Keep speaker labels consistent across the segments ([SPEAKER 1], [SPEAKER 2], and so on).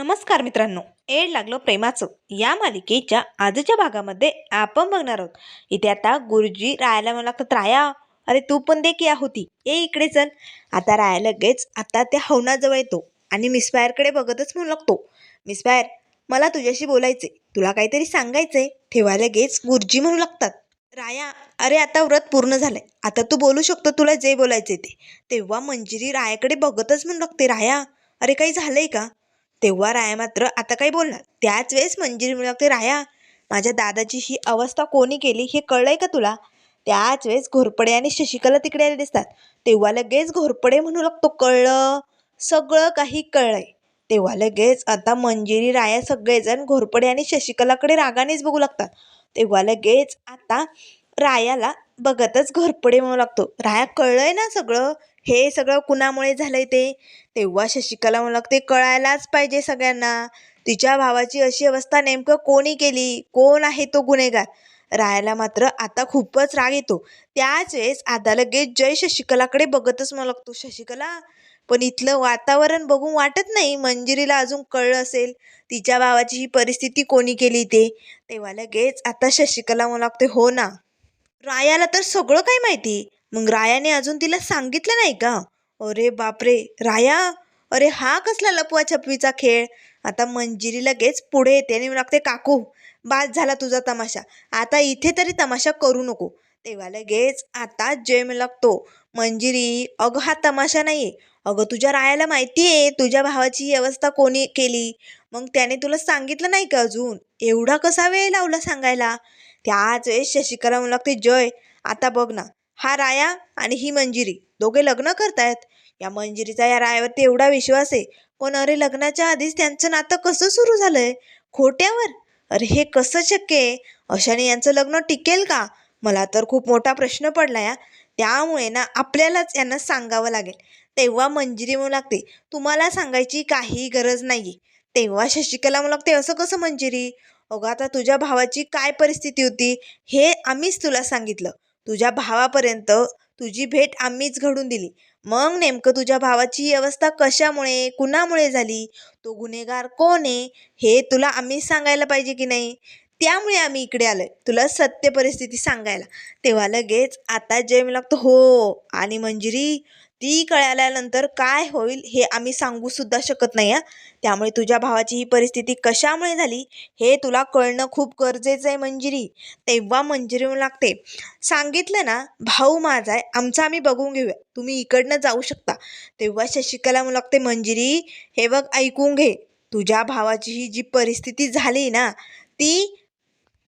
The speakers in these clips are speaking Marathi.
[SPEAKER 1] नमस्कार मित्रांनो एड लागलं प्रेमाचं. या मालिकेच्या आजच्या भागामध्ये आपण बघणार आहोत. इथे आता गुरुजी रायाला म्हणू लागतात राया अरे तू पण दे की या होती. ए इकडे चल. आता राया लगेच आता त्या हवनाजवळ येतो आणि मिसफायरकडे बघतच म्हणू लागतो. मिसफायर मला तुझ्याशी बोलायचे तुला काहीतरी सांगायचंय. ठेवा लगेच गुरुजी म्हणू लागतात. राया अरे आता व्रत पूर्ण झालंय. आता तू बोलू शकतो तुला जे बोलायचे ते. तेव्हा मंजिरी रायाकडे बघतच म्हणू लागते. राया अरे काही झालंय का? तेव्हा राया मात्र आता काही बोलणार? त्याच वेळेस मंजिरी म्हणू लागते राया माझ्या दादाची ही अवस्था कोणी केली हे कळलंय का तुला? त्याच वेळेस घोरपडे आणि शशिकला तिकडे आले दिसतात. तेव्हा लगेच घोरपडे म्हणू लागतो कळलं? सगळं काही कळलंय. तेव्हा लगेच आता मंजिरी राया सगळेजण घोरपडे आणि शशिकलाकडे रागानेच बघू लागतात. तेव्हा लगेच आता रायाला बघतच घोरपडे म्हणू लागतो राया कळलंय ना सगळं? हे सगळं कुणामुळे झालंय ते? तेव्हा शशिकला मला लागते कळायलाच पाहिजे सगळ्यांना. तिच्या भावाची अशी अवस्था नेमकं कोणी केली? कोण आहे तो गुन्हेगार? रायाला मात्र आता खूपच राग येतो. त्याच वेळेस आता लगेच जय शशिकलाकडे बघतच मला लागतो शशिकला पण इथलं वातावरण बघून वाटत नाही. मंजिरीला अजून कळलं असेल तिच्या भावाची ही परिस्थिती कोणी केली ते? तेव्हा लगेच आता शशिकला मला लागते हो ना. रायाला तर सगळं काही माहिती. मग रायाने अजून तिला सांगितलं नाही का? अरे बापरे राया? अरे हा कसला लपवा छपवीचा खेळ? आता मंजिरी लगेच पुढे येते आणि लागते काकू बाद झाला तुझा तमाशा. आता इथे तरी तमाशा करू नको. तेव्हा लगेच आता जय लागतो मंजिरी अगं हा तमाशा नाही अगं तुझ्या रायाला माहिती आहे तुझ्या भावाची ही अवस्था कोणी केली? मग त्याने तुला सांगितलं नाही का अजून? एवढा कसा वेळ लावला सांगायला? त्याच वेळेस शशिकला म्हणू लागते जय आता बघ ना. हा राया आणि ही मंजिरी. दोघे लग्न करतायत. या मंजिरीचा या रायावरती एवढा विश्वास आहे. पण अरे लग्नाच्या आधीच त्यांचं नातं कसं सुरू झालंय? खोट्यावर? अरे हे कसं शक्य आहे? अशाने यांचं लग्न टिकेल का? मला तर खूप मोठा प्रश्न पडला या. त्यामुळे ना आपल्यालाच यांना सांगावं लागेल. तेव्हा मंजिरी म्हणू लागते तुम्हाला सांगायची काही गरज नाही तेव्हा शशिकला म्हणू लागते असं कसं मंजिरी? अगं आता तुझ्या भावाची काय परिस्थिती होती? हे आम्हीच तुला सांगितलं. तुझ्या भावापर्यंत तुझी भेट आम्हीच घडून दिली. मग नेमकं तुझ्या भावाची ही अवस्था कशामुळे कुणामुळे झाली? तो गुन्हेगार कोण आहे? हे तुला आम्हीच सांगायला पाहिजे की नाही? त्यामुळे आम्ही इकडे आलो आहे तुला सत्य परिस्थिती सांगायला. तेव्हा लगेच आता जय लागतो. हो आणि मंजिरी ती कळाल्यानंतर काय होईल हे आम्ही सांगू सुद्धा शकत नाही आहे त्यामुळे तुझ्या भावाची ही परिस्थिती कशामुळे झाली हे तुला कळणं खूप गरजेचं आहे मंजिरी. तेव्हा मंजिरी म्हणू लागते. सांगितलं ना भाऊ माझा आहे आमचा आम्ही बघून घेऊया. तुम्ही इकडनं जाऊ शकता. तेव्हा शशिकला म्हणू लागते मंजिरी हे बघ ऐकून घे. तुझ्या भावाची ही जी परिस्थिती झाली ना ती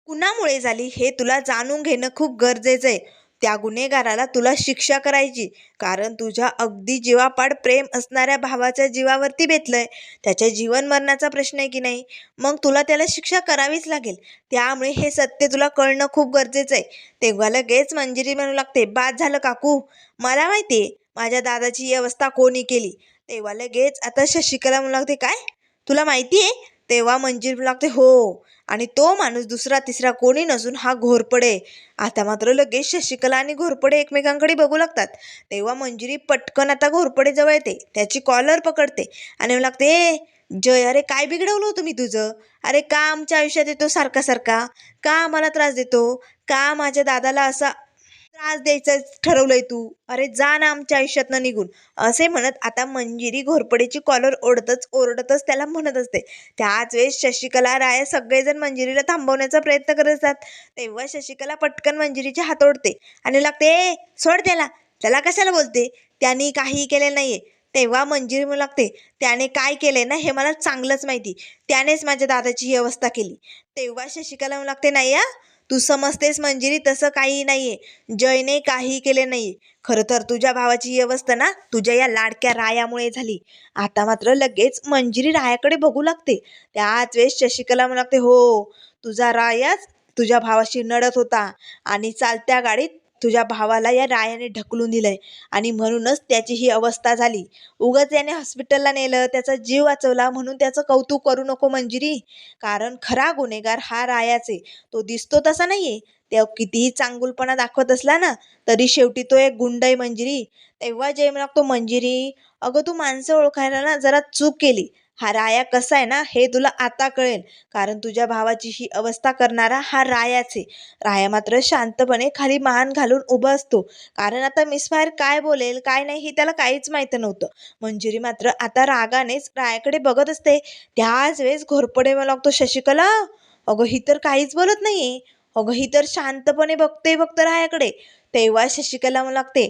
[SPEAKER 1] कुणामुळे झाली हे तुला जाणून घेणं खूप गरजेचं आहे. त्या गुन्हेगाराला तुला शिक्षा करायची. कारण तुझ्या अगदी जीवापाड प्रेम असणाऱ्या भावाच्या जीवावरती बेतलंय. त्याच्या जीवन मरणाचा प्रश्न आहे की नाही? मग तुला त्याला शिक्षा करावीच लागेल. त्यामुळे हे सत्य तुला कळणं खूप गरजेचं आहे. तेव्हा लगेच मंजिरी म्हणू लागते. बाद झालं काकू. मला माहिती आहे माझ्या दादाची ही अवस्था कोणी केली? तेव्हा लगेच आता शशिकला म्हणू लागते काय? तुला माहिती आहे तेव्हा मंजिरी लागते हो. आणि तो माणूस दुसरा तिसरा कोणी नसून हा घोरपडे. आता मात्र लगेच शशिकला आणि घोरपडे एकमेकांकडे बघू लागतात. तेव्हा मंजिरी पटकन आता घोरपडे जवळ येते. त्याची कॉलर पकडते आणि लागते "ए, जय अरे काय बिघडवलं होतं मी तुझं? अरे का आमच्या आयुष्यात येतो सारखा सारखा? का आम्हाला त्रास देतो? का माझ्या दादाला असा त्रास द्यायचा ठरवलंय तू? अरे जा ना आमच्या आयुष्यातनं निघून. असे म्हणत आता मंजिरी घोरपडीची कॉलर ओढतच ओरडतच त्याला म्हणत असते. त्याच वेळेस शशिकला राय सगळेजण मंजिरीला थांबवण्याचा प्रयत्न करत असतात. तेव्हा शशिकला पटकन मंजिरीचे हात ओढते आणि लागते "ए, सोड त्याला. त्याला कशाला बोलते? त्यांनी काही केले नाहीये. तेव्हा मंजिरी म्हणू लागते त्याने काय केलंय ना हे मला चांगलंच माहिती. त्यानेच माझ्या दादाची ही अवस्था केली. तेव्हा शशिकला म्हणू लागते नाही या तू समजतेस मंजिरी तसं काही नाहीये. जयने काही केले नाही. खरं तर तुझ्या भावाची व्यवस्था अवस्था ना तुझ्या या लाडक्या रायामुळे झाली. आता मात्र लगेच मंजिरी रायाकडे बघू लागते. त्याच वेळेस शशिकला म्हणू लागते हो तुझा रायाच तुझ्या भावाशी नडत होता आणि चालत्या गाडीत तुझ्या भावाला या रायाने ढकलून दिलंय. आणि म्हणूनच त्याची ही अवस्था झाली. उगाच याने हॉस्पिटलला नेलं त्याचा जीव वाचवला म्हणून त्याचं कौतुक करू नको मंजिरी. कारण खरा गुन्हेगार हा रायाचे. आहे तो दिसतो तसा नाहीये. त्या कितीही चांगुलपणा दाखवत असला ना तरी शेवटी तो एक गुंड आहे मंजिरी. तेव्हा जय लागतो मंजिरी अगं तू माणसं ओळखायला ना जरा चूक केली. हा राया कसा आहे ना हे तुला आता कळेल. कारण तुझ्या भावाची ही अवस्था करणारा हा रायाच आहे. राया मात्र शांतपणे खाली मान घालून उभा असतो. कारण आता मिसफायर काय बोलेल काय नाही हे त्याला काहीच माहीत नव्हतं. मंजिरी मात्र आता रागानेच रायाकडे बघत असते. त्याच वेळेस घोरपडे मला लागतो शशिकला अगं ही तर काहीच बोलत नाही अगं ही तर शांतपणे बघते बघतं रायाकडे. तेव्हा शशिकला लागते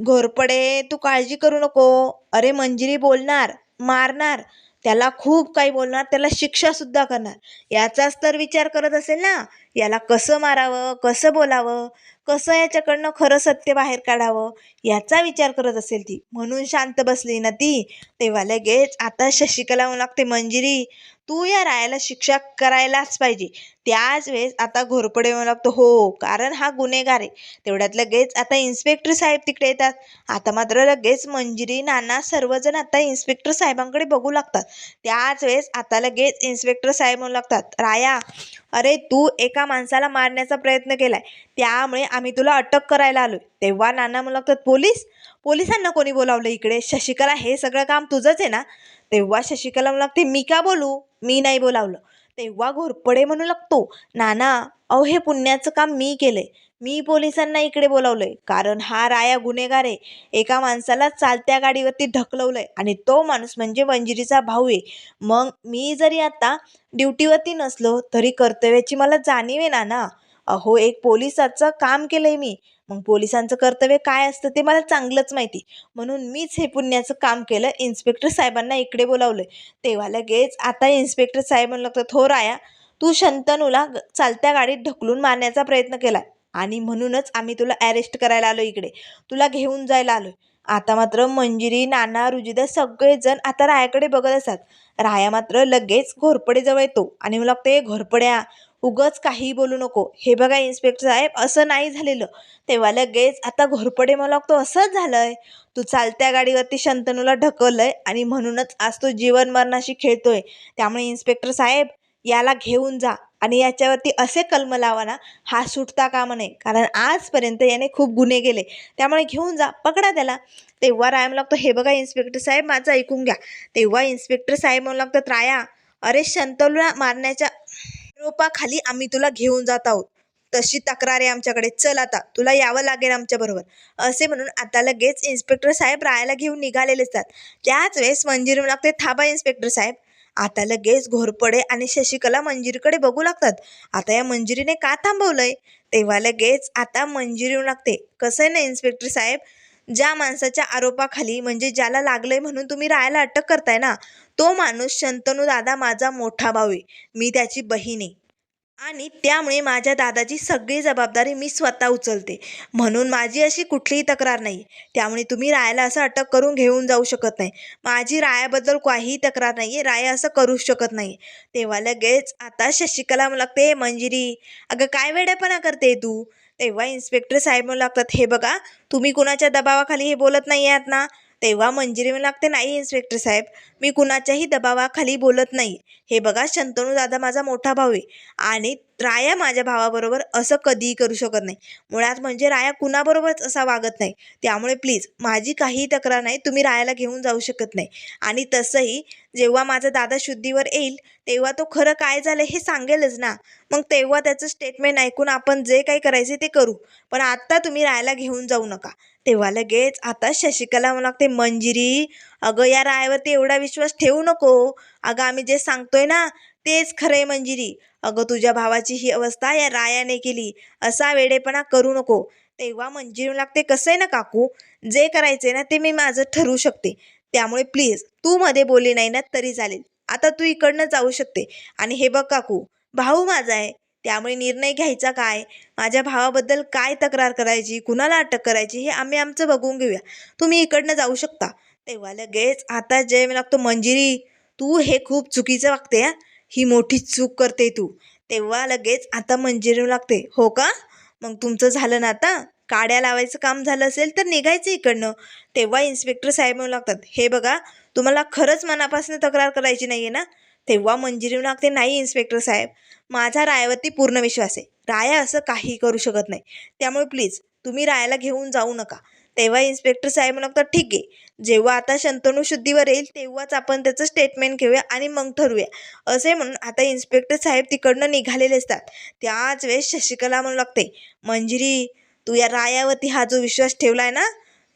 [SPEAKER 1] घोरपडे तू काळजी करू नको. अरे मंजिरी बोलणार मारणार त्याला खूप काही बोलणार त्याला शिक्षा सुद्धा करणार. याचाच तर विचार करत असेल ना याला कसं मारावं कसं बोलावं कसं याच्याकडनं खरं सत्य बाहेर काढावं याचा विचार करत असेल ती. म्हणून शांत बसली ना ती. तेव्हा लगेच आता शशिकला म्हणू लागते मंजिरी तू या रायाला शिक्षा करायलाच पाहिजे. त्याच वेळेस आता घोरपडे येऊ लागतो. हो कारण हा गुन्हेगार आहे. तेवढ्यात लगेच आता इन्स्पेक्टर साहेब तिकडे येतात. आता मात्र लगेच मंजिरी नाना सर्वजण आता इन्स्पेक्टर साहेबांकडे बघू लागतात. त्याच वेळेस आता लगेच इन्स्पेक्टर साहेब म्हणू लागतात. राया अरे तू एका माणसाला मारण्याचा प्रयत्न केलाय. त्यामुळे आम्ही तुला अटक करायला आलो तेव्हा नाना म्हणू लागतात पोलीस? पोलिसांना कोणी बोलावलं इकडे? शशिकला हे सगळं काम तुझंच आहे ना? तेव्हा शशिकला म्हणू लागते मी का बोलू? मी नाही बोलावलं. तेव्हा घोरपडे म्हणू लागतो नाना अहो हे पुण्याचं काम मी केलंय. मी पोलिसांना इकडे बोलावलंय. कारण हा राया गुन्हेगार आहे. एका माणसाला चालत्या गाडीवरती ढकलवलंय आणि तो माणूस म्हणजे मंजिरीचा भाऊ आहे. मग मी जरी आता ड्युटीवरती नसलो तरी कर्तव्याची मला जाणीव आहे ना ना अहो एक पोलिसाचं काम केलंय मी. मग पोलिसांचं कर्तव्य काय असतं ते मला चांगलंच माहिती. म्हणून मीच हे पुण्याचं काम केलं इन्स्पेक्टर साहेबांना इकडे बोलावलं. तेव्हा लगेच आता इन्स्पेक्टर साहेबांना म्हणू लागतात हो राया तू शंतनूला चालत्या गाडीत ढकलून मारण्याचा प्रयत्न केला आणि म्हणूनच आम्ही तुला अरेस्ट करायला आलो इकडे. तुला घेऊन जायला आलो आता मात्र मंजिरी नाना रुजिदा सगळेजण आता रायाकडे बघत असतात. राया मात्र लगेच घोरपडेजवळ येतो आणि मला लागतं घोरपड्या उगच काही बोलू नको. हे बघा इन्स्पेक्टर साहेब असं नाही झालेलं. तेव्हा लगेच आता घोरपडे मला लागतो असंच झालंय. तू चालत्या गाडीवरती शंतनूला ढकललंय आणि म्हणूनच आज तो जीवन मरणाशी खेळतोय. त्यामुळे इन्स्पेक्टर साहेब याला घेऊन जा आणि याच्यावरती असे कलम लावा ना हा सुटता कामा नये. कारण आजपर्यंत याने खूप गुन्हे केले. त्यामुळे घेऊन जा पकडा त्याला. तेव्हा राया म्हणू लागतो हे बघा इन्स्पेक्टर साहेब माझं ऐकून घ्या. तेव्हा इन्स्पेक्टर साहेब म्हणू लागतात राया अरे शंतनूला मारण्याच्या आरोपाखाली आम्ही तुला घेऊन जात आहोत. तशी तक्रार आहे आमच्याकडे. चल आता तुला यावं लागेल आमच्याबरोबर असे म्हणून आता लगेच इन्स्पेक्टर साहेब रायाला घेऊन निघालेले असतात. त्याच वेळेस मंजिरी म्हणू लागते थांबा इन्स्पेक्टर साहेब. आता लगेच घोरपडे आणि शशिकला मंजिरीकडे बघू लागतात. आता या मंजिरीने का थांबवलंय? तेव्हा लगेच आता मंजिरी येऊ लागते. कसं आहे ना इन्स्पेक्टर साहेब? ज्या माणसाच्या आरोपाखाली म्हणजे ज्याला लागलंय म्हणून तुम्ही रायाला अटक करताय ना? तो माणूस शंतनू दादा माझा मोठा भाऊ आहे. मी त्याची बहीण आहे. आणि त्यामुळे माझ्या दादाची सगळी जबाबदारी मी स्वतः उचलते. म्हणून माझी अशी कुठलीही तक्रार नाही. त्यामुळे तुम्ही रायाला असं अटक करून घेऊन जाऊ शकत नाही. माझी रायाबद्दल काहीही तक्रार नाही आहे राया असं करू शकत नाही. तेव्हा लगेच आता शशिकला म्हणू लागते मंजिरी अगं काय वेड्यापणा करते तू? तेव्हा इन्स्पेक्टर साहेब म्हणू लागतात हे बघा तुम्ही कुणाच्या दबावाखाली हे बोलत नाही आहात ना? तेव्हा मंजिरी लागते नाही इन्स्पेक्टर साहेब मी कुणाच्याही दबावाखाली बोलत नाही. हे बघा शंतनू दादा माझा मोठा भाऊ आहे आणि राया माझ्या भावाबरोबर असं कधीही करू शकत नाही. मुळात म्हणजे राया कुणाबरोबरच असा वागत नाही. त्यामुळे प्लीज माझी काहीही तक्रार नाही तुम्ही रायाला घेऊन जाऊ शकत नाही. आणि तसंही जेव्हा माझा दादा शुद्धीवर येईल तेव्हा तो खरं काय झालं हे सांगेलच ना. मग तेव्हा त्याचं स्टेटमेंट ऐकून आपण जे काही करायचे ते करू. पण आत्ता तुम्ही रायाला घेऊन जाऊ नका. तेव्हा लगेच आता शशिकला म्हणू लागते मंजिरी अगं या रायावरती एवढा विश्वास ठेवू नको. अगं आम्ही जे सांगतोय ना तेच खरं आहे मंजिरी. अगं तुझ्या भावाची ही अवस्था या रायाने केली. असा वेडेपणा करू नको. तेव्हा मंजिरी लागते कसं आहे ना काकू? जे करायचे ना ते मी माझं ठरवू शकते. त्यामुळे प्लीज तू मध्ये बोलली नाही ना तरी चालेल. आता तू इकडनं जाऊ शकते. आणि हे बघ काकू भाऊ माझा आहे. त्यामुळे निर्णय घ्यायचा काय? माझ्या भावाबद्दल काय तक्रार करायची कुणाला अटक करायची हे आम्ही आमचं बघून घेऊया. तुम्ही इकडनं जाऊ शकता. तेव्हा लगेच आता जय मी लागतो मंजिरी तू हे खूप चुकीचं वागते हा. ही मोठी चूक करते तू. तेव्हा लगेच आता मंजिरी लागते. हो का? मग तुमचं झालं ना आता? काड्या लावायचं काम झालं असेल तर निघायचं इकडनं. तेव्हा इन्स्पेक्टर साहेब म्हणू लागतात. हे बघा तुम्हाला खरंच मनापासून तक्रार करायची नाही आहे ना? तेव्हा मंजिरी लागते नाही इन्स्पेक्टर साहेब. माझा रायावरती पूर्ण विश्वास आहे. राया असं काही करू शकत नाही. त्यामुळे प्लीज तुम्ही रायाला घेऊन जाऊ नका. तेव्हा इन्स्पेक्टर साहेब म्हणू ठीक आहे. जेव्हा आता शंतनू शुद्धीवर येईल तेव्हाच आपण त्याचं स्टेटमेंट घेऊया आणि मग ठरवूया. असे म्हणून आता इन्स्पेक्टर साहेब तिकडनं निघालेले असतात. त्याच वेळेस शशिकला म्हणू लागते मंजिरी तू या रायावरती हा जो विश्वास ठेवला आहे ना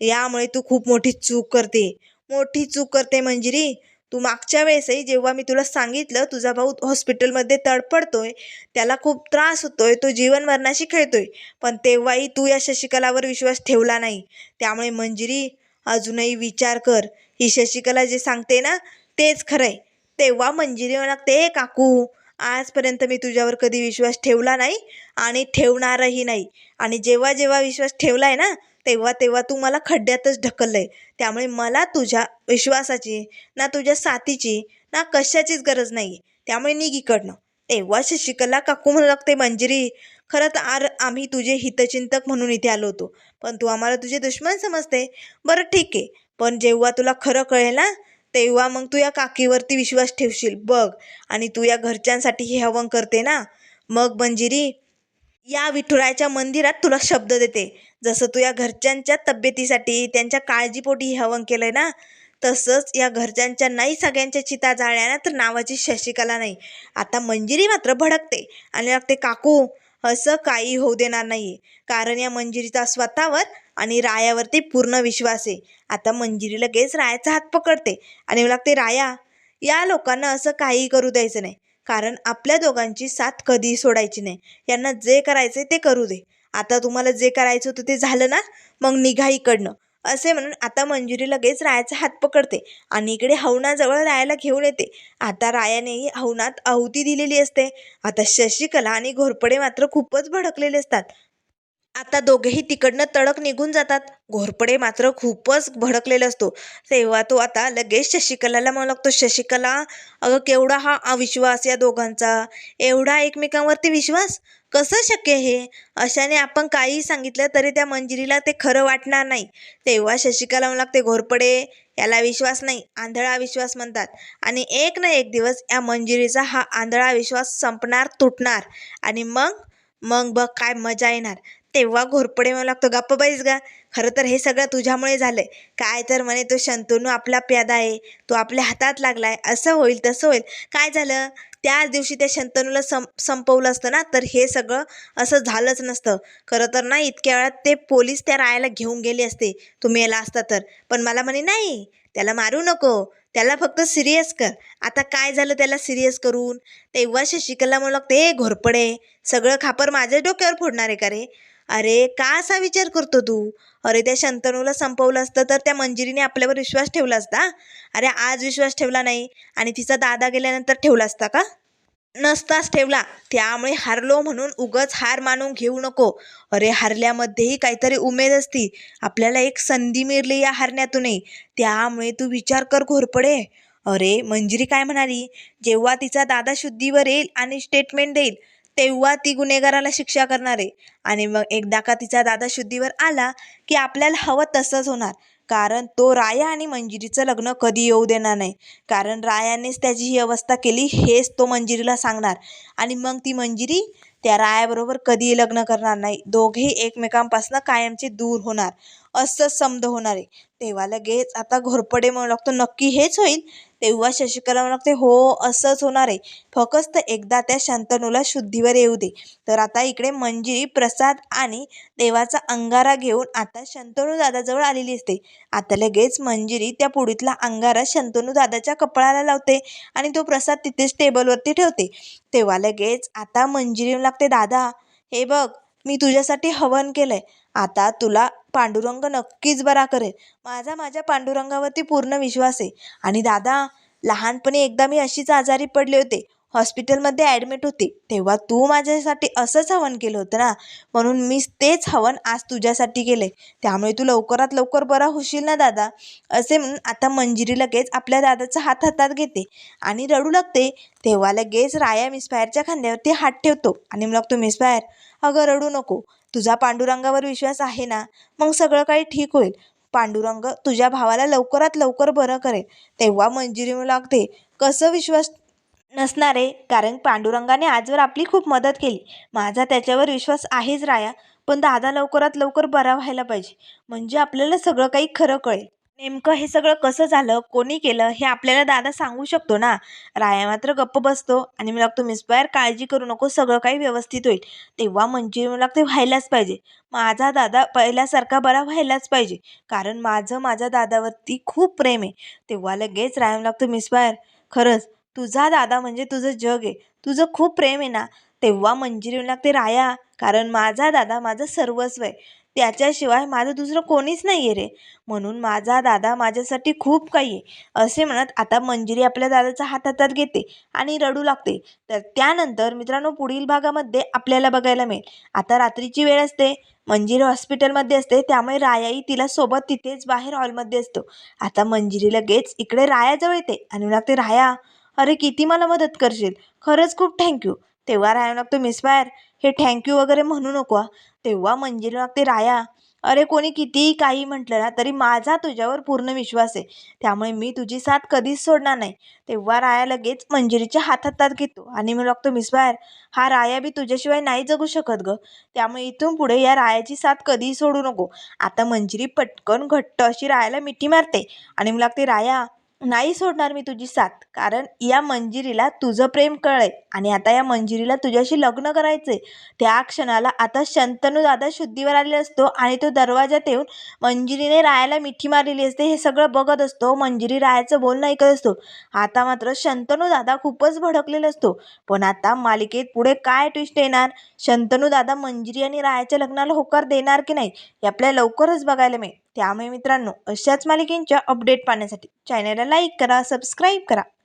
[SPEAKER 1] यामुळे तू खूप मोठी चूक करते. मोठी चूक करते मंजिरी. तू मागच्या वेळेसही जेव्हा मी तुला सांगितलं तुझा भाऊ हॉस्पिटलमध्ये तडपडतोय त्याला खूप त्रास होतोय तो जीवन मरणाशी खेळतोय. पण तेव्हाही तू या शशिकलावर विश्वास ठेवला नाही. त्यामुळे मंजिरी अजूनही विचार कर. ही शशिकला जे सांगते ना तेच खरंय. तेव्हा मंजिरी लागते काकू आजपर्यंत मी तुझ्यावर कधी विश्वास ठेवला नाही आणि ठेवणारही नाही. आणि जेव्हा जेव्हा विश्वास ठेवलाय ना तेव्हा तेव्हा तू मला खड्ड्यातच ढकललंय. त्यामुळे मला तुझ्या विश्वासाची ना तुझ्या साथीची ना कशाचीच गरज नाही त्यामुळे निघ इकडनं. तेव्हा शशिकला काकू म्हणू लागते मंजिरी खरं तर आर आम्ही तुझे हितचिंतक म्हणून इथे आलो होतो. पण तू आम्हाला तुझे दुश्मन समजते. बरं ठीक. आहे पण जेव्हा तुला खरं कळेल ना तेव्हा मग तू या काकीवरती विश्वास ठेवशील. बघ. आणि तू या घरच्यांसाठी हे हवन करते ना. मग मंजिरी या विठुरायाच्या मंदिरात तुला शब्द देते. जसं तू या घरच्यांच्या तब्येतीसाठी त्यांच्या काळजीपोटी हवन केलंय ना तसंच या घरच्यांच्या नाही सगळ्यांच्या चिता जाळल्या ना तर नावाची शशिकला नाही. आता मंजिरी मात्र भडकते. आणि लागते काकू असं काही होऊ देणार नाही कारण या मंजिरीचा स्वतःवर आणि रायावरती पूर्ण विश्वास आहे. आता मंजिरी लगेच रायाचा हात पकडते. आणि लागते राया या लोकांना असं काही करू द्यायचं नाही. कारण आपल्या दोघांची साथ कधीही सोडायची नाही. यांना जे करायचं ते करू दे. आता तुम्हाला जे करायचं होतं ते झालं ना? मग निघा इकडनं. असे म्हणून आता मंजुरी लगेच रायाचा हात पकडते आणि इकडे हवनाजवळ रायाला घेऊन येते. आता रायानेही हवनात आहुती दिलेली असते. आता शशिकला आणि घोरपडे मात्र खूपच भडकलेले असतात. आता दोघेही तिकडनं तडक निघून जातात. घोरपडे मात्र खूपच भडकलेला असतो. तेव्हा तो आता लगेच शशिकलाला म्हणू लागतो शशिकला अगं केवढा हा अविश्वास या दोघांचा. एवढा एकमेकांवरती विश्वास? कसं शक्य हे? अशाने आपण काहीही सांगितलं तरी त्या मंजिरीला ते खरं वाटणार नाही. तेव्हा शशिकला म्हणू लागते घोरपडे याला विश्वास नाही आंधळा विश्वास म्हणतात. आणि एक ना एक दिवस या मंजिरीचा हा आंधळा विश्वास संपणार तुटणार. आणि मग? मग बघ काय मजा येणार. तेव्हा घोरपडे मला लागतो. गप्प बाईस गा. खरं तर हे सगळं तुझ्यामुळे झालं काय तर म्हणे तो शंतनू आपला प्यादा आहे. तो आपल्या हातात लागला आहे असं होईल तसं होईल. काय झालं? त्याच दिवशी त्या शंतनूला सं संपवलं असतं ना? तर हे सगळं असं झालंच नसतं. खरं तर ना इतक्या वेळात ते पोलीस त्या रायाला घेऊन गेले असते. तुम्ही याला असता तर. पण मला म्हणे नाही त्याला मारू नको. त्याला फक्त सिरियस कर. आता काय झालं त्याला सिरियस करून? तेव्हा शशिकला म्हणू लागते ए घोरपडे. सगळं खापर माझ्या डोक्यावर फोडणार आहे का रे? अरे का असा विचार करतो तू? अरे त्या शंतनूला संपवलं असतं तर त्या मंजिरीने आपल्यावर विश्वास ठेवला असता? अरे आज विश्वास ठेवला नाही आणि तिचा दादा गेल्यानंतर ठेवला असता का? नसताच ठेवला. त्यामुळे हारलो म्हणून उगच हार मानून घेऊ नको. अरे हारल्यामध्येही काहीतरी उमेद असती. आपल्याला एक संधी मिळली या हारण्यातूनही. त्यामुळे तू विचार कर घोरपडे. अरे मंजिरी काय म्हणाली? जेव्हा तिचा दादा शुद्धीवर येईल आणि स्टेटमेंट देईल तेव्हा ती गुन्हेगाराला शिक्षा करणार आहे. आणि मग एकदा का तिचा दादा शुद्धीवर आला की आपल्याला हवं तसंच होणार. कारण तो राया आणि मंजिरीचं लग्न कधी येऊ देणार नाही. कारण रायानेच त्याची ही अवस्था केली हेच तो मंजिरीला सांगणार. आणि मग ती मंजिरी त्या रायाबरोबर कधीही लग्न करणार नाही. दोघेही एकमेकांपासून कायमचे दूर होणार. असं समद होणार आहे. तेव्हा लगेच आता घोरपडे म्हणू लागतो. नक्की हेच होईल? तेव्हा शशिकला म्हणू लागते हो असंच होणार आहे. फक्त एकदा त्या शंतनूला शुद्धीवर येऊ दे. तर आता इकडे मंजिरी प्रसाद आणि देवाचा अंगारा घेऊन आता शंतनू दादाजवळ आलेली असते. आता लगेच मंजिरी त्या पुडीतला अंगारा शंतनू दादाच्या कपाळाला लावते आणि तो प्रसाद तिथेच टेबलवरती ठेवते. तेव्हा लगेच आता मंजिरी लागते दादा हे बघ मी तुझ्यासाठी हवन केलंय. आता तुला पांडुरंग नक्कीच बरा करेल. माझा माझ्या पांडुरंगावरती पूर्ण विश्वास आहे. आणि दादा लहानपणी एकदा मी अशीच आजारी पडले होते. हॉस्पिटलमध्ये ॲडमिट होते. तेव्हा तू माझ्यासाठी असंच हवन केलं होतं ना? म्हणून मी तेच हवन आज तुझ्यासाठी केले त्यामुळे तू लवकरात लवकर बरा होशील ना दादा? असे म्हणून आता मंजिरी लगेच आपल्या दादाचा हात हातात घेते. आणि रडू लागते. तेव्हा लगेच राया मिसफायरच्या खांद्यावरती हात ठेवतो. आणि मग लागतो मिसफायर अगं रडू नको. तुझा पांडुरंगावर विश्वास आहे ना? मग सगळं काही ठीक होईल. पांडुरंग तुझ्या भावाला लवकरात लवकर बरं करेल. तेव्हा मंजिरी लागते. कसं विश्वास नसणार? आहे कारण पांडुरंगाने आजवर आपली खूप मदत केली. माझा त्याच्यावर विश्वास आहेच राया. पण दादा लवकरात लवकर बरा व्हायला पाहिजे. म्हणजे आपल्याला सगळं काही खरं कळेल. नेमकं हे सगळं कसं झालं? कोणी केलं? हे आपल्याला दादा सांगू शकतो ना? राया मात्र गप्प बसतो आणि मला लागतो मिसबायर काळजी करू नको सगळं काही व्यवस्थित होईल. तेव्हा म्हणजे मला लागते व्हायलाच पाहिजे. माझा दादा पहिल्यासारखा बरा व्हायलाच पाहिजे. कारण माझं माझ्या दादावरती खूप प्रेम आहे. तेव्हा लगेच राया लागतो मिसबायर खरंच तुझा दादा म्हणजे तुझं जग आहे. तुझं खूप प्रेम आहे ना? तेव्हा मंजिरी लागते राया कारण माझा दादा माझं सर्वस्व आहे. त्याच्याशिवाय माझं दुसरं कोणीच नाही आहे रे. म्हणून माझा दादा माझ्यासाठी खूप काही आहे. असे म्हणत आता मंजिरी आपल्या दादाचा हात हातात घेते आणि रडू लागते. तर त्यानंतर मित्रांनो पुढील भागामध्ये आपल्याला बघायला मिळेल. आता रात्रीची वेळ असते. मंजिरी हॉस्पिटलमध्ये असते. त्यामुळे रायाही तिला सोबत तिथेच बाहेर हॉलमध्ये असतो. आता मंजिरी लगेच इकडे रायाजवळ येते आणि लागते राया अरे किती मला मदत करशील? खरंच खूप थँक्यू तेव्हा राया लागतो मिस फायर हे थँक्यू वगैरे म्हणू नको तेव्हा मंजिरी ते राया अरे कोणी कितीही काही म्हटलं ना तरी माझा तुझ्यावर पूर्ण विश्वास आहे. त्यामुळे मी तुझी साथ कधीच सोडणार नाही. तेव्हा राया लगेच मंजिरीच्या हात हातात घेतो. आणि मी लागतो मिस बायर हा राया बी तुझ्याशिवाय नाही जगू शकत ग. त्यामुळे इथून पुढे या रायाची साथ कधीही सोडू नको. आता मंजिरी पटकन घट्ट अशी रायाला मिठी मारते. आणि मी लागते राया नाही सोडणार मी तुझी साथ. कारण या मंजिरीला तुझं प्रेम कळलंय. आणि आता या मंजिरीला तुझ्याशी लग्न करायचंय. त्या क्षणाला आता शंतनू दादा शुद्धीवर आलेला असतो आणि तो दरवाजात येऊन मंजिरीने रायाला मिठी मारलेली असते. हे सगळं बघत असतो. मंजिरी रायाचं बोलणं ऐकत असतो. आता मात्र शंतनू दादा खूपच भडकलेला असतो. पण आता मालिकेत पुढे काय ट्विस्ट येणार? शंतनू दादा मंजिरी आणि रायाच्या लग्नाला होकार देणार की नाही? हे आपल्याला लवकरच बघायला मिळेल. त्यामुळे मित्रांनो अशाच मालिकेंच्या अपडेट पाहण्यासाठी चॅनलला लाईक करा सबस्क्राईब करा.